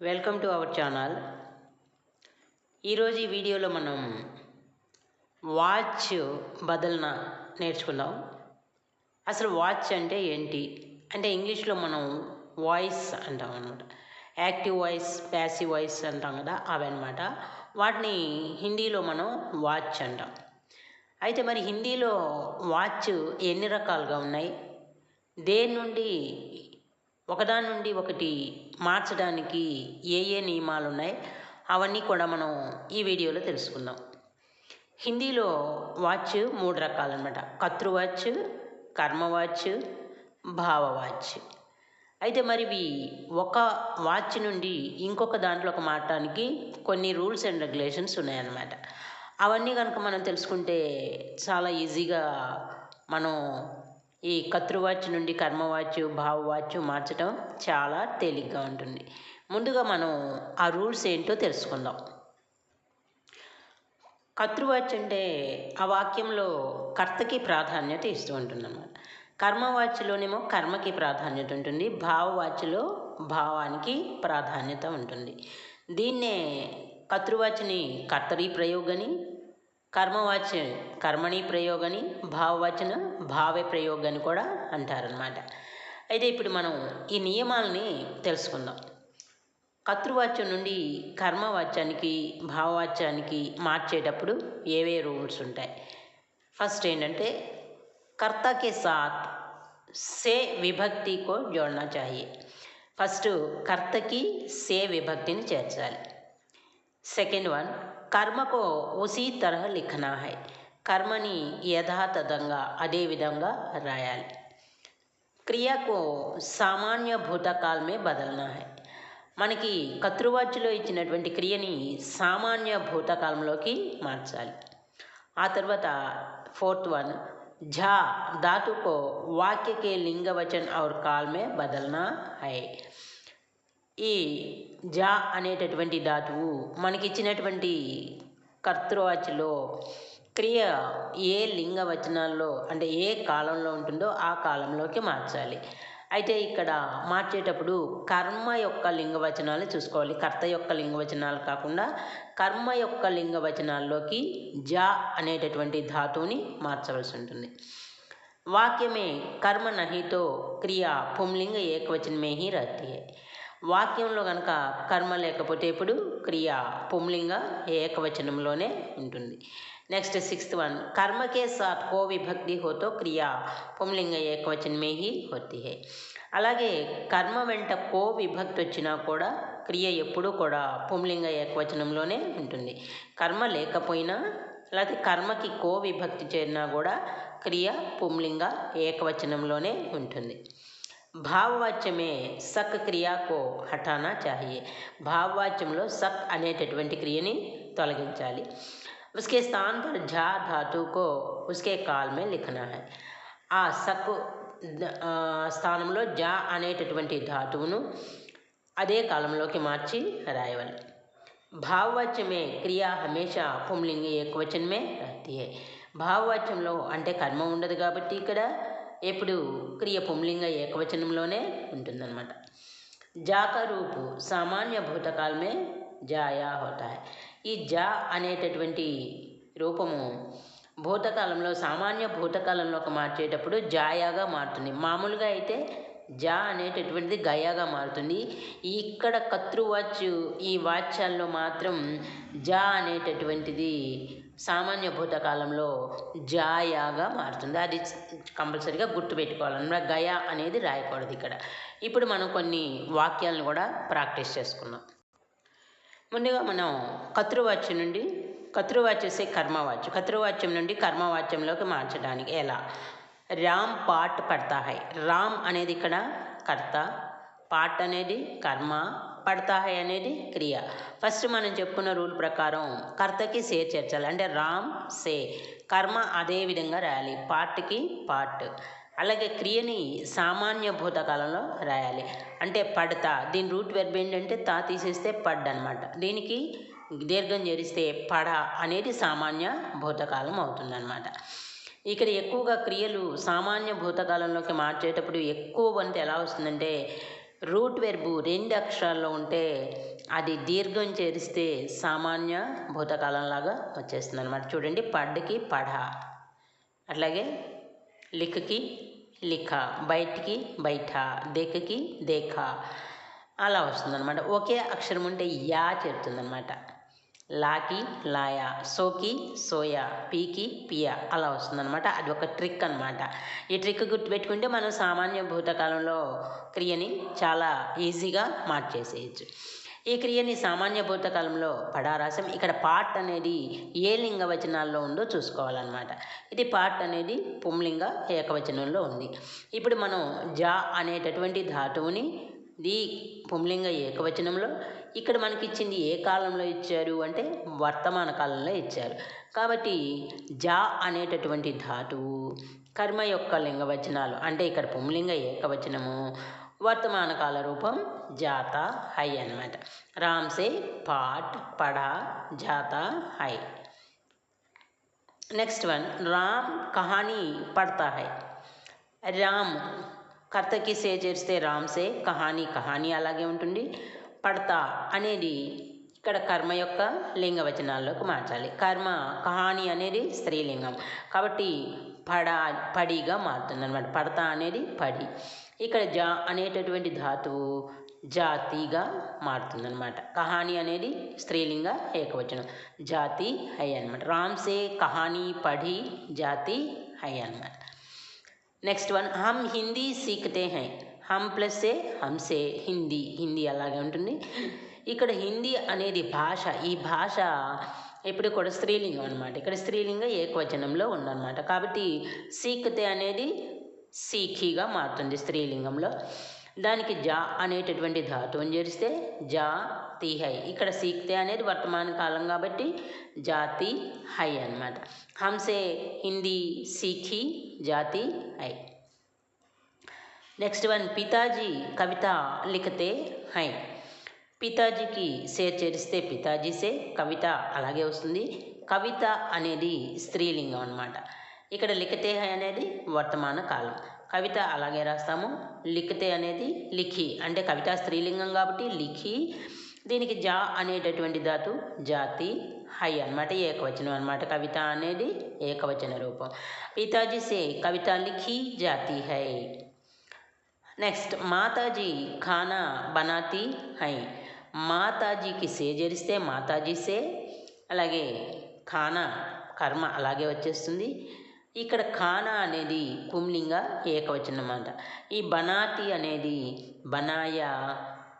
Welcome to our channel ఈరోజు ఈ వీడియోలో మనం వాచ్ బదలన నేర్చుకుందాం. అసలు వాచ్ అంటే ఏంటి? అంటే ఇంగ్లీష్లో మనం వాయిస్ అంటాం అనమాట యాక్టివ్ వాయిస్ ప్యాసివ్ వాయిస్ అంటాం కదా అవి అనమాట వాటిని హిందీలో మనం వాచ్ అంటాం. అయితే మరి హిందీలో వాచ్ ఎన్ని రకాలుగా ఉన్నాయి? దేని నుండి ఒకదాని నుండి ఒకటి మార్చడానికి ఏ ఏ నియమాలు ఉన్నాయి అవన్నీ కూడా మనం ఈ వీడియోలో తెలుసుకుందాం. హిందీలో వాచ్ మూడు రకాలన్నమాట. కర్తృ వాచ్ కర్మ వాచ్ భావ వాచ్. అయితే మరి ఇవి ఒక వాచ్ నుండి ఇంకొక దాంట్లోకి మారటానికి కొన్ని రూల్స్ అండ్ రెగ్యులేషన్స్ ఉన్నాయన్నమాట. అవన్నీ కనుక మనం తెలుసుకుంటే చాలా ఈజీగా మనం ఈ కర్తృవాచ్ నుండి కర్మవాచ్ భావవాచ్ మార్చడం చాలా తేలిగ్గా ఉంటుంది. ముందుగా మనం ఆ రూల్స్ ఏంటో తెలుసుకుందాం. కర్తృవాచ్ అంటే ఆ వాక్యంలో కర్తకి ప్రాధాన్యత ఇస్తూ ఉంటుంది అన్నమాట కర్మవాచ్యలోనేమో కర్మకి ప్రాధాన్యత ఉంటుంది. భావవాచ్యలో భావానికి ప్రాధాన్యత ఉంటుంది. దీన్నే కర్తృవాచ్ని కర్తరీ ప్రయోగని కర్మవాచ కర్మణి ప్రయోగని భావవచన భావే ప్రయోగని కూడా అంటారనమాట అయితే ఇప్పుడు మనం ఈ నియమాలని తెలుసుకుందాం. కర్తృవాచ్యం నుండి కర్మవాచ్యానికి భావవాచ్యానికి మార్చేటప్పుడు ఏవే రూల్స్ ఉంటాయి? ఫస్ట్ ఏంటంటే కర్తకే సాత్ సే విభక్తి కో జోడనా చాహియే. ఫస్ట్ కర్తకి సే విభక్తిని చేర్చాలి. సెకండ్ వన్ కర్మ కో ఉసీ తరహ లిఖనా హై కర్మని యథాతథంగా అదే విధంగా రాయాలి క్రియకు సామాన్య భూతకాల్ మే బదలనా హై మనకి కర్తృవాచ్యలో ఇచ్చినటువంటి క్రియని సామాన్య భూతకాలంలోకి మార్చాలి ఆ తర్వాత ఫోర్త్ వన్ झा धातु को वाक्य के लिंग वचन और काल में बदलना है ఈ జా అనేటటువంటి ధాతువు మనకిచ్చినటువంటి కర్తృవాచిలో క్రియ ఏ లింగ వచనాల్లో అంటే ఏ కాలంలో ఉంటుందో ఆ కాలంలోకి మార్చాలి. అయితే ఇక్కడ మార్చేటప్పుడు కర్మ యొక్క లింగవచనాలు చూసుకోవాలి. కర్త యొక్క లింగవచనాలు కాకుండా కర్మ యొక్క లింగవచనాల్లోకి జా అనేటటువంటి ధాతువుని మార్చవలసి ఉంటుంది. వాక్యమే కర్మ నహితో క్రియ పుంలింగ ఏకవచనమే హి రహతి వాక్యంలో కనుక కర్మ లేకపోతే ఇప్పుడు క్రియ పుంలింగ ఏకవచనంలోనే ఉంటుంది. నెక్స్ట్ సిక్స్త్ వన్ కర్మకే సాత్ కో విభక్తి హోతో క్రియా పుంలింగ ఏకవచనమే హి హోతి హే. అలాగే కర్మ వెంట కో విభక్తి వచ్చినా కూడా క్రియ ఎప్పుడూ కూడా పుంలింగ ఏకవచనంలోనే ఉంటుంది. కర్మ లేకపోయినా లేకపోతే కర్మకి కో విభక్తి చేరినా కూడా క్రియ పుంలింగ ఏకవచనంలోనే ఉంటుంది. భావవాచ్యమే సక్ క్రియాకో హఠానా చాహియే భావవాచ్యంలో సక్ అనేటటువంటి క్రియని తొలగించాలి उसके स्थान पर झा धातु को उसके काल में लिखना है ఆ సక్ స్థానంలో జా అనేటటువంటి ధాతువును అదే కాలంలోకి మార్చి రాయవాలి భావవాచ్యమే క్రియా హమేషా పుంలింగి ఏకవచనమే రహతి హై భావవాచ్యంలో అంటే కర్మ ఉండదు కాబట్టి ఇక్కడ ఎప్పుడు క్రియ పుంలింగ ఏకవచనంలోనే ఉంటుందన్నమాట. జాక రూపు సామాన్య భూతకాలమే జాయా హోటాయ్ ఈ జా అనేటటువంటి రూపము భూతకాలంలో సామాన్య భూతకాలంలోకి మార్చేటప్పుడు జాయాగా మారుతుంది. మామూలుగా అయితే జా అనేటటువంటిది గయాగా మారుతుంది. ఇక్కడ కర్తృవాచ్ ఈ వాచ్యాల్లో మాత్రం జా అనేటటువంటిది సామాన్య భూతకాలంలో జాయాగా మారుతుంది. అది కంపల్సరీగా గుర్తుపెట్టుకోవాలన్నమాట. గయా అనేది రాయకూడదు ఇక్కడ. ఇప్పుడు మనం కొన్ని వాక్యాలను కూడా ప్రాక్టీస్ చేసుకున్నాం ముందుగా మనం కర్తృవాచ్యం నుండి కర్తృవాచ్యసే కర్మవాచ్యం కతృవాచ్యం నుండి కర్మవాచ్యంలోకి మార్చడానికి ఎలా? రామ్ పాట్ పడతా హై. రామ్ అనేది ఇక్కడ కర్త. పాట్ అనేది కర్మ పడతా హై అనేది క్రియ. ఫస్ట్ మనం చెప్పుకున్న రూల్ ప్రకారం కర్తకి సే చేర్చాలి. అంటే రామ్ సే. కర్మ అదే విధంగా రాయాలి. పాట్కి పాట్. అలాగే క్రియని సామాన్య భూతకాలంలో రాయాలి. అంటే పడతా. దీని రూట్ వెర్బ్ ఏంటంటే తా తీసేస్తే పడ్ అనమాట దీనికి దీర్ఘం చేరిస్తే పడ అనేది సామాన్య భూతకాలం అవుతుందన్నమాట. ఇక్కడ ఎక్కువగా క్రియలు సామాన్య భూతకాలంలోకి మార్చేటప్పుడు ఎక్కువ వంతు ఎలా వస్తుందంటే రూట్ వెర్బు రెండు అక్షరాల్లో ఉంటే అది దీర్ఘం చేరిస్తే సామాన్య భూతకాలంలాగా వచ్చేస్తుంది అనమాట చూడండి పడ్కి పడ అట్లాగే లిక్కి లిఖ బయటికి బయట దేకకి దేఖ అలా వస్తుందన్నమాట. ఒకే అక్షరం ఉంటే యా చేరుతుందన్నమాట లాకి లాయా సోకి సోయా పీకి పియా అలా వస్తుందన్నమాట. అది ఒక ట్రిక్ అనమాట ఈ ట్రిక్ గుర్తుపెట్టుకుంటే మనం సామాన్య భూతకాలంలో క్రియని చాలా ఈజీగా మార్చేసేయచ్చు. ఈ క్రియని సామాన్య భూతకాలంలో పడారాసం ఇక్కడ పాట్ అనేది ఏ లింగ వచనాల్లో ఉందో చూసుకోవాలన్నమాట. ఇది పాట్ అనేది పుంలింగ ఏకవచనంలో ఉంది. ఇప్పుడు మనం జా అనేటటువంటి ధాతువుని ది పుంలింగ ఏకవచనంలో ఇక్కడ మనకి ఇచ్చింది ఏ కాలంలో ఇచ్చారు అంటే వర్తమాన కాలంలో ఇచ్చారు. కాబట్టి జా అనేటటువంటి ధాతువు కర్మ యొక్క లింగవచనాలు అంటే ఇక్కడ పుంలింగ ఏకవచనము వర్తమాన కాల రూపం జాత హై అనమాట రామ్సే పాట్ పడా జాత హై. నెక్స్ట్ వన్ రామ్ కహానీ పడతా హై. రామ్ కర్తకి సే చేస్తే రామ్సే కహానీ కహానీ అలాగే ఉంటుంది. పడతా అనేది ఇక్కడ కర్మ యొక్క లింగవచనాల్లోకి మార్చాలి. కర్మ కహాని అనేది స్త్రీలింగం. కాబట్టి పడ పడిగా మారుతుంది అనమాట పడతా అనేది పడి. ఇక్కడ జా అనేటటువంటి ధాతువు జాతిగా మారుతుందనమాట కహాని అనేది స్త్రీలింగ ఏకవచనం. జాతి హై అనమాట రామ్సే కహాని పడి జాతి హై అనమాట నెక్స్ట్ వన్ హమ్ హిందీ సీఖతే హై. హమ్ ప్లస్ ఏ హంసే హిందీ హిందీ అలాగే ఉంటుంది. ఇక్కడ హిందీ అనేది భాష ఈ భాష ఎప్పుడు కూడా స్త్రీలింగం అనమాట ఇక్కడ స్త్రీలింగ ఏకవచనంలో ఉందన్నమాట. కాబట్టి సీక్తే అనేది సీఖీగా మారుతుంది స్త్రీలింగంలో. దానికి జా అనేటటువంటి ధాతువుని చేరిస్తే జా తి హై. ఇక్కడ సీక్తే అనేది వర్తమాన కాలం కాబట్టి జాతి హై అనమాట హంసే హిందీ సీఖీ జాతి హై. నెక్స్ట్ వన్ పితాజీ కవిత లిఖతే హై పితాజీకి సేర్ చేరిస్తే పితాజీ సే కవిత అలాగే వస్తుంది. కవిత అనేది స్త్రీలింగం అనమాట ఇక్కడ లిఖతే హై అనేది వర్తమాన కాలం. కవిత అలాగే రాస్తాము. లిఖతే అనేది లిఖి అంటే కవిత స్త్రీలింగం కాబట్టి లిఖి దీనికి జా అనేటటువంటి ధాతు జాతి హై అనమాట ఏకవచనం అనమాట కవిత అనేది ఏకవచన రూపం. పితాజీ సే కవిత లిఖి జాతి హై నెక్స్ట్ మాతాజీ ఖానా బనాతి హై. మాతాజీకి సే జరిస్తే మాతాజీ సే అలాగే ఖానా కర్మ అలాగే వచ్చేస్తుంది. ఇక్కడ ఖానా అనేది పుంలింగ ఏకవచనం అన్నమాట ఈ బనాతి అనేది బనాయా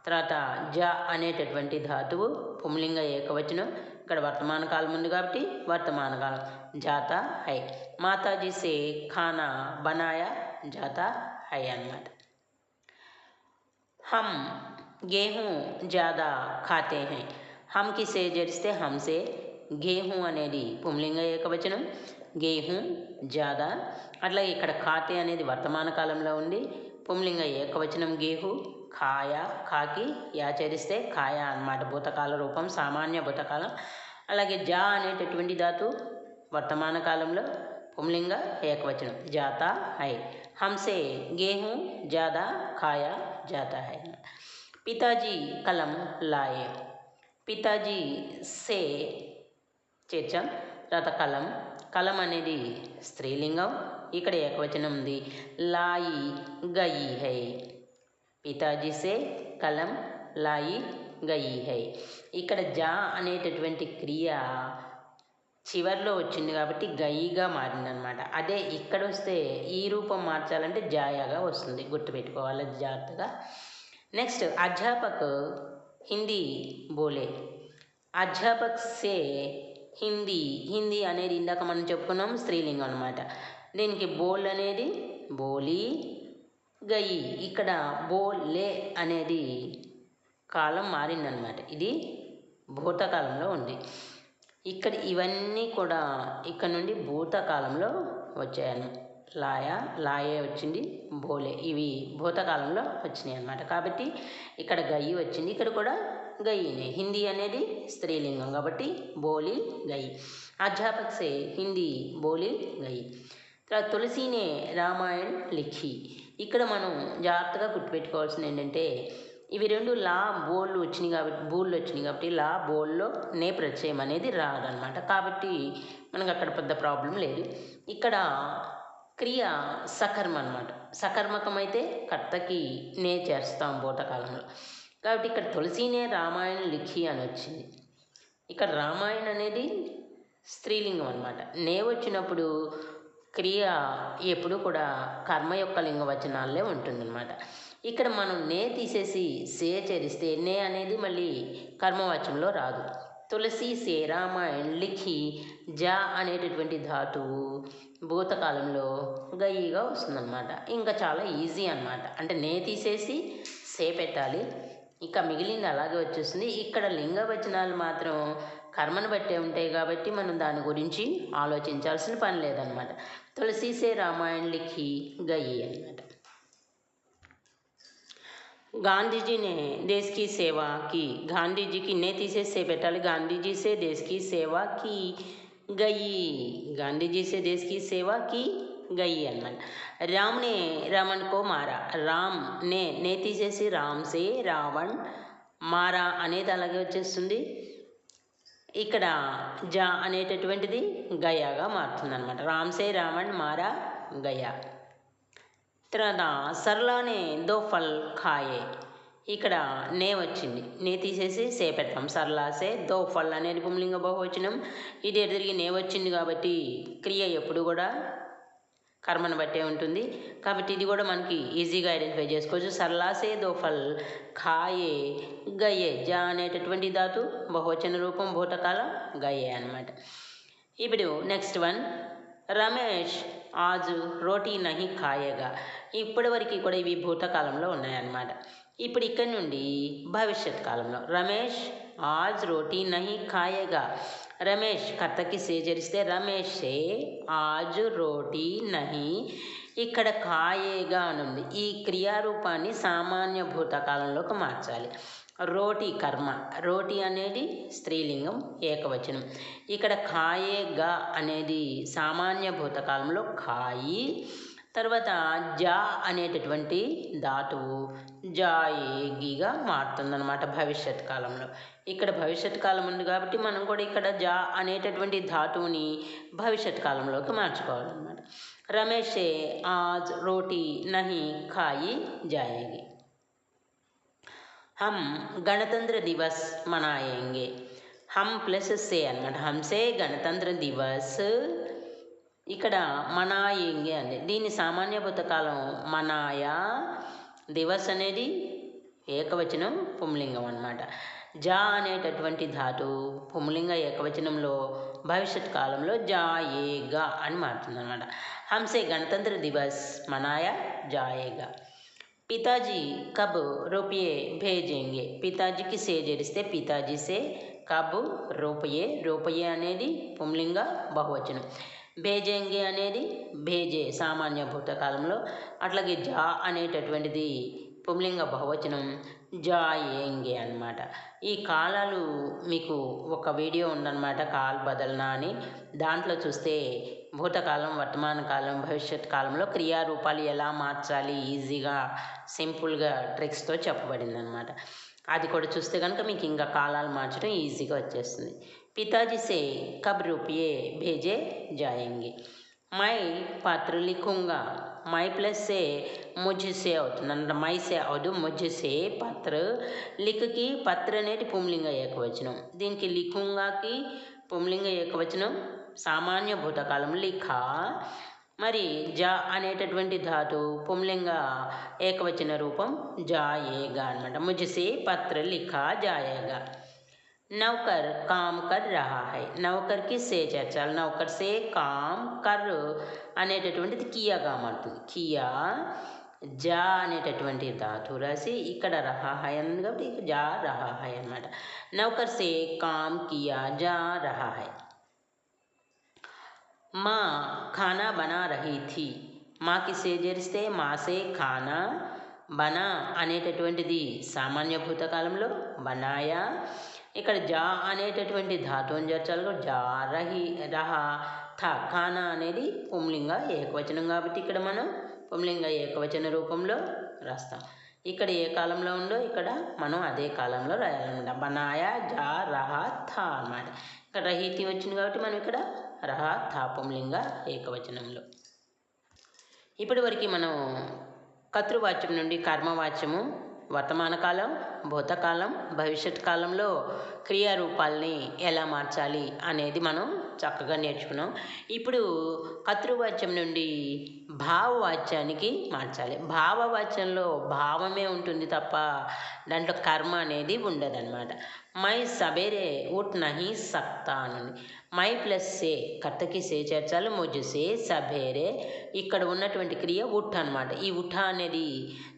తర్వాత జ అనేటటువంటి ధాతువు పుంలింగ ఏకవచనం. ఇక్కడ వర్తమాన కాలం ఉంది కాబట్టి వర్తమాన కాలం. జాత హై. మాతాజీ సే ఖానా బనాయా జాత హై అన్నమాట. हम గేహూ జాదా ఖాతే హై హమ్ కిసే జరిస్తే హంసే గేహూ అనేది పుంలింగ ఏకవచనం గేహూ జాదా అట్లాగే ఇక్కడ ఖాతే అనేది వర్తమాన కాలంలో ఉండి పుంలింగ ఏకవచనం గేహు ఖాయ కాకి యాచరిస్తే ఖాయ అన్నమాట భూతకాల రూపం సామాన్య భూతకాలం అలాగే జా అనేటటువంటి ధాతు వర్తమాన కాలంలో పుంలింగ ఏకవచనం జాత హై హంసే గేహూ ज़्यादा खाया जाता है पिताजी कलम लाए పితాజీ సే చేర్చాం తర్వాత కలం కలం అనేది స్త్రీలింగం ఇక్కడ ఏకవచనం ఉంది లాయి గయి హై పితాజీ సే కలం లాయి గయి హై ఇక్కడ జా అనేటటువంటి క్రియ చివర్లో వచ్చింది కాబట్టి గయిగా మారిందనమాట. అదే ఇక్కడ వస్తే ఈ రూపం మార్చాలంటే జాయాగా వస్తుంది గుర్తుపెట్టుకోవాలి జాగ్రత్తగా. నెక్స్ట్ అధ్యాపక్ హిందీ బోలే. అధ్యాపక్ సే హిందీ హిందీ అనేది ఇందాక మనం చెప్పుకున్నాం స్త్రీలింగం అనమాట. దీనికి బోల్ అనేది బోలి గయి. ఇక్కడ బోలే అనేది కాలం మారిందనమాట. ఇది భూతకాలంలో ఉంది. ఇక్కడ ఇవన్నీ కూడా ఇక్కడ నుండి భూతకాలంలో వచ్చాయన్న. లాయ లాయే వచ్చింది బోలే ఇవి భూతకాలంలో వచ్చినాయి అన్నమాట. కాబట్టి ఇక్కడ గయి వచ్చింది. ఇక్కడ కూడా గయ్యినే హిందీ అనేది స్త్రీలింగం కాబట్టి బోలి గయి అధ్యాపక్ సే హిందీ బోలి గయి తర్వాత తులసినే రామాయణ్ లిఖి. ఇక్కడ మనం జాగ్రత్తగా గుర్తుపెట్టుకోవాల్సింది ఏంటంటే ఇవి రెండు లా బోళ్ళు వచ్చినాయి కాబట్టి బోళ్ళు వచ్చినాయి కాబట్టి లా బోల్లో నే ప్రత్యయం అనేది రాదనమాట కాబట్టి మనకు అక్కడ పెద్ద ప్రాబ్లం లేదు. ఇక్కడ క్రియ సకర్మ అనమాట సకర్మకం అయితే కర్తకి నే చేస్తాం భూతకాలంలో. కాబట్టి ఇక్కడ తులసినే రామాయణ లిఖి అని వచ్చింది. ఇక్కడ రామాయణ అనేది స్త్రీలింగం అనమాట నే వచ్చినప్పుడు క్రియ ఎప్పుడు కూడా కర్మ యొక్క లింగవచనాలే ఉంటుందన్నమాట. ఇక్కడ మనం నే తీసేసి సే చేరిస్తే నే అనేది మళ్ళీ కర్మవచనంలో రాదు. తులసి సే రామాయణ్ లిఖి జా అనేటటువంటి ధాతువు భూతకాలంలో గయ్యిగా వస్తుందన్నమాట. ఇంకా చాలా ఈజీ అనమాట అంటే నే తీసేసి సే పెట్టాలి. ఇక మిగిలింది అలాగే వచ్చేస్తుంది. ఇక్కడ లింగవచనాలు మాత్రం కర్మను బట్టే ఉంటాయి కాబట్టి మనం దాని గురించి ఆలోచించాల్సిన పని లేదనమాట తులసి సే రామాయణ లిఖి గయి అనమాట गांधी जी ने देश की सेवा की गांधी जी की ने तीसे से పెట్టాలి गांधी जी से देश की सेवा की गई गांधी जी से देश की सेवा की गई అన్నమాట राम ने रावण को मारा राम ने నే తీసేసి రామ్ సే రావణ్ మారా అనేది అలాగే వచ్చేస్తుంది ఇక్కడ జా అనేటటువంటిది గయాగా మారుతుందనమాట రామ్సే రావణ్ మారా గయా. తర్వాత సర్లానే దో ఫల్ ఖాయే. ఇక్కడ నే వచ్చింది. నే తీసేసి సే పెట్టాం సరళాసే దో ఫల్ అనేది పుంలింగ బహువచనం. ఇది తిరిగి నే వచ్చింది కాబట్టి క్రియ ఎప్పుడు కూడా కర్మను బట్టే ఉంటుంది. కాబట్టి ఇది కూడా మనకి ఈజీగా ఐడెంటిఫై చేసుకోవచ్చు. సర్లాసే దోఫల్ ఖాయే గయే జా అనేటటువంటి ధాతు బహువచన రూపం భూతకాల గయే అనమాట ఇప్పుడు నెక్స్ట్ వన్ రమేష్ ఆజు రోటీ నహి ఖాయేగా. ఇప్పటి వరకు కూడా ఇవి భూతకాలంలో ఉన్నాయన్నమాట. ఇప్పుడు ఇక్కడి నుండి భవిష్యత్ కాలంలో రమేష్ ఆజ్ రోటీ నహి ఖాయేగా రమేష్ కర్తకి సేచరిస్తే రమేష్ ఆజ్ రోటీ నహి ఇక్కడ ఖాయేగా అని ఉంది ఈ క్రియారూపాన్ని సామాన్య భూతకాలంలోకి మార్చాలి। రోటి కర్మ రోటి అనేది స్త్రీలింగం ఏకవచనం ఇక్కడ ఖాయేగా అనేది సామాన్య భూతకాలంలో ఖాయి తర్వాత జా అనేటటువంటి ధాతువు జాయేగిగా మారుతుందన్నమాట భవిష్యత్ కాలంలో. ఇక్కడ భవిష్యత్ కాలం ఉంది కాబట్టి మనం కూడా ఇక్కడ జా అనేటటువంటి ధాతువుని భవిష్యత్ కాలంలోకి మార్చుకోవాలన్నమాట. రమేషే ఆజ్ రోటీ నహి ఖాయి జాయేగి. హమ్ గణతంత్ర దివస్ మనాయేంగే. హమ్ ప్లస్ సే అనమాట హమ్సే గణతంత్ర దివస్ ఇక్కడ మనాయింగి అండి. దీని సామాన్య భూతకాలం మనాయా దివస్ అనేది ఏకవచనం పుంలింగం అనమాట జా అనేటటువంటి ధాతు పుంలింగ ఏకవచనంలో భవిష్యత్ కాలంలో జాయేగా అని మారుతుంది అనమాట హంసే గణతంత్ర దివస్ మనాయా జాయేగా పితాజీ కబ్ రూపయే భేజేంగే. పితాజీకి సే చేరిస్తే పితాజీ సే కబ్ రూపయే. రూపయే అనేది పుంలింగ బహువచనం. భేజేంగే అనేది భేజే సామాన్య భూతకాలంలో. అట్లాగే జా అనేటటువంటిది పుంలింగ బహువచనం జాయేంగే అనమాట ఈ కాలాలు మీకు ఒక వీడియో ఉందన్నమాట కాల్ బదల్నా అని. దాంట్లో చూస్తే భూతకాలం వర్తమాన కాలం భవిష్యత్ కాలంలో క్రియారూపాలు ఎలా మార్చాలి ఈజీగా సింపుల్గా ట్రిక్స్తో చెప్పబడింది అనమాట అది కూడా చూస్తే కనుక మీకు ఇంకా కాలాలు మార్చడం ఈజీగా వచ్చేస్తుంది. పితాజీ సే కబ్ రూపాయే భేజే జాయేంगे మై పత్ర లిఖూంగా మై ప్లస్ సే ముజ్సే అవుతుంది మై సే అవదు ముజ్సే పత్ర లిక్కి పత్ర అనేది పుంలింగ ఏకవచనం దీనికి లిఖూంగాకి పుంలింగ ఏకవచనం సామాన్య భూతకాలం లిఖా మరి జ అనేటటువంటి ధాతు పుంలింగ ఏకవచన రూపం జాయేగా అనమాట ముజ్సే పత్ర లిఖా జాయేగా నౌకర్ కామ్ కర్ రహా హై నౌకర్కి సే చేర్చాలి నౌకర్ సే కామ్ కర్ అనేటటువంటిది కియాగా మారుతుంది కియా జా అనేటటువంటి ధాతు రాసి ఇక్కడ రహా హై ఉంది కాబట్టి ఇక జా రహా హై అనమాట నౌకర్ సే కామ్ కియా జా రహా హై మా ఖానా బనా రహీ థీ మాకి సే చేరిస్తే మాసే ఖానా బనా అనేటటువంటిది సామాన్య భూతకాలంలో బనాయా ఇక్కడ జా అనేటటువంటి ధాతువుని చేర్చాలి కూడా జా రహి రహ థ ఖానా అనేది పుంలింగ ఏకవచనం కాబట్టి ఇక్కడ మనం పుంలింగ ఏకవచన రూపంలో రాస్తాం. ఇక్కడ ఏ కాలంలో ఉందో ఇక్కడ మనం అదే కాలంలో రాయాలన్నమాట. బనాయ జా రహ థా అన్నమాట. ఇక్కడ రహితి వచ్చింది కాబట్టి మనం ఇక్కడ రహ థా పుంలింగ ఏకవచనంలో. ఇప్పటి వరకు మనం కర్తృవాచ్యం నుండి కర్మవాచ్యము వర్తమాన కాలం భూతకాలం భవిష్యత్ కాలంలో క్రియారూపాలని ఎలా మార్చాలి అనేది మనం చక్కగా నేర్చుకున్నాం. ఇప్పుడు కర్తృవాచ్యం నుండి భావవాచ్యానికి మార్చాలి. భావవాచ్యంలో భావమే ఉంటుంది తప్ప దాంట్లో కర్మ అనేది ఉండదన్నమాట. మై సబేరే ఉట్ నహి సక్తా అని మై ప్లస్ సే కర్తకి సే చేర్చాలి ముజుసే సబేరే ఇక్కడ ఉన్నటువంటి క్రియ ఉఠ అనమాట ఈ ఉఠ అనేది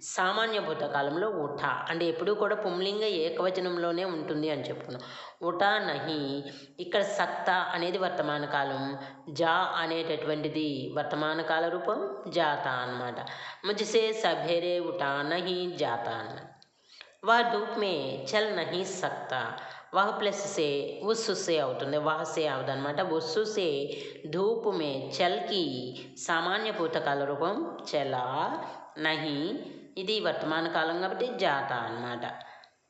సామాన్య భూతకాలంలో ఉఠ అంటే ఎప్పుడూ కూడా పుంలింగ ఏకవచనంలోనే ఉంటుంది అని చెప్పుకున్నాం ఉఠ నహి ఇక్కడ సత్త అనేది వర్తమాన కాలం జా అనేటటువంటిది వర్తమాన కాల రూపం జాత అన్నమాట ముజసే సభేరే ఉఠా నహి జాత అనమాట वह धूप में चल नहीं सकता वह प्लस से उस से అవుతుంది వహ సే అవుతుంది అనమాట ఉస్సు సే ధూప్ మే చల్కి సామాన్య భూతకాల రూపం చల నహి ఇది వర్తమాన కాలం కాబట్టి జాత అన్నమాట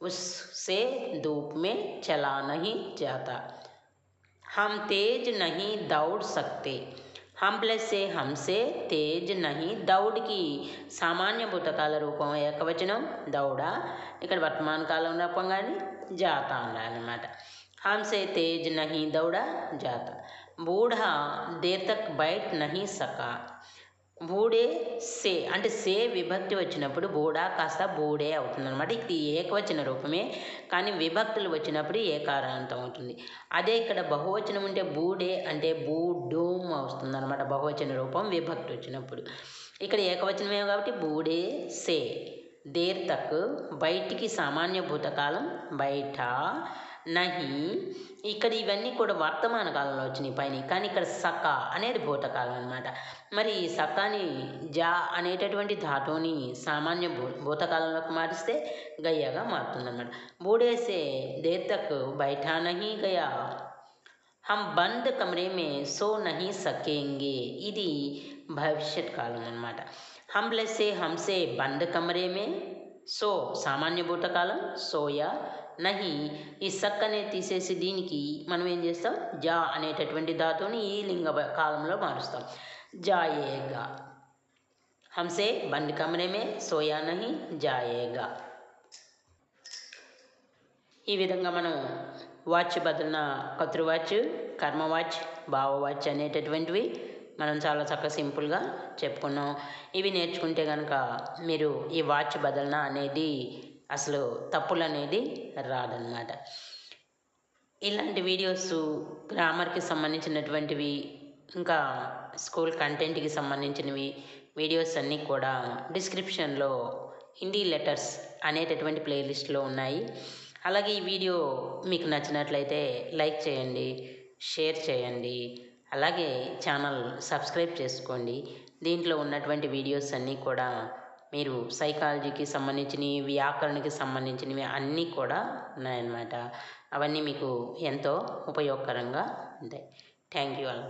ఉస్ సే ధూప్ మే చలా నహి జాత हम तेज नहीं दौड़ सकते हम प्लस से हमसे तेज नहीं దౌడ్కి సామాన్య భూతకాల రూపం ఏకవచనం దౌడ ఇక్కడ వర్తమాన కాలం రూపం కానీ జాత అన్నమాట हमसे तेज नहीं दौड़ा जाता बूढ़ा देर तक बैठ नहीं सका బూడే సే అంటే సే విభక్తి వచ్చినప్పుడు బూడా కాస్త బూడే అవుతుంది అనమాట ఇది ఏకవచన రూపమే కానీ విభక్తులు వచ్చినప్పుడు ఏకారాంతం అవుతుంది. అదే ఇక్కడ బహువచనం ఉంటే బూడే అంటే బూడూమ్ వస్తుంది అనమాట బహువచన రూపం విభక్తి వచ్చినప్పుడు. ఇక్కడ ఏకవచనమే కాబట్టి బూడే సే దేర్ తక్ బయటికి సామాన్య భూతకాలం బయట నహి. ఇక్కడ ఇవన్నీ కూడా వర్తమాన కాలంలో వచ్చినాయి పైన. కానీ ఇక్కడ సక అనేది భూతకాలం అనమాట మరి ఈ సకాని జా అనేటటువంటి ధాతువుని సామాన్య భూ భూతకాలంలోకి మారిస్తే గయ్యాగా మారుతుందన్నమాట. బూడేసే దేతకు బయట నహి గయా. హం బంద్ కమరే మే సో నహి సకేంగే. ఇది భవిష్యత్ కాలం అనమాట హంలసే హంసే బంద్ కమరే మే. సో సామాన్య భూతకాలం సోయా నహి ఈ సక్ అనేది తీసేసి దీనికి మనం ఏం చేస్తాం? జా అనేటటువంటి ధాతువుని ఈ లింగ కాలంలో మారుస్తాం. జాయేగా. హంసే బండి కమరేమే సోయా నహి జాయేగా. ఈ విధంగా మనం వాచ్ బదులున కర్తృవాచ్ కర్మవాచ్ భావవాచ్ అనేటటువంటివి మనం చాలా చక్కగా సింపుల్గా చెప్పుకున్నాం. ఇవి నేర్చుకుంటే కనుక మీరు ఈ వాచ్ బదలన అనేది అసలు తప్పులు అనేది రాదనమాట ఇలాంటి వీడియోస్ గ్రామర్కి సంబంధించినటువంటివి ఇంకా స్కూల్ కంటెంట్కి సంబంధించినవి వీడియోస్ అన్నీ కూడా డిస్క్రిప్షన్లో హిందీ లెటర్స్ అనేటటువంటి ప్లేలిస్ట్లో ఉన్నాయి. అలాగే ఈ వీడియో మీకు నచ్చినట్లయితే లైక్ చేయండి షేర్ చేయండి. అలాగే ఛానల్ సబ్స్క్రైబ్ చేసుకోండి. దీంట్లో ఉన్నటువంటి వీడియోస్ అన్నీ కూడా మీరు సైకాలజీకి సంబంధించినవి వ్యాకరణకి సంబంధించినవి అన్నీ కూడా ఉన్నాయన్నమాట. అవన్నీ మీకు ఎంతో ఉపయోగకరంగా ఉంటాయి. Thank you all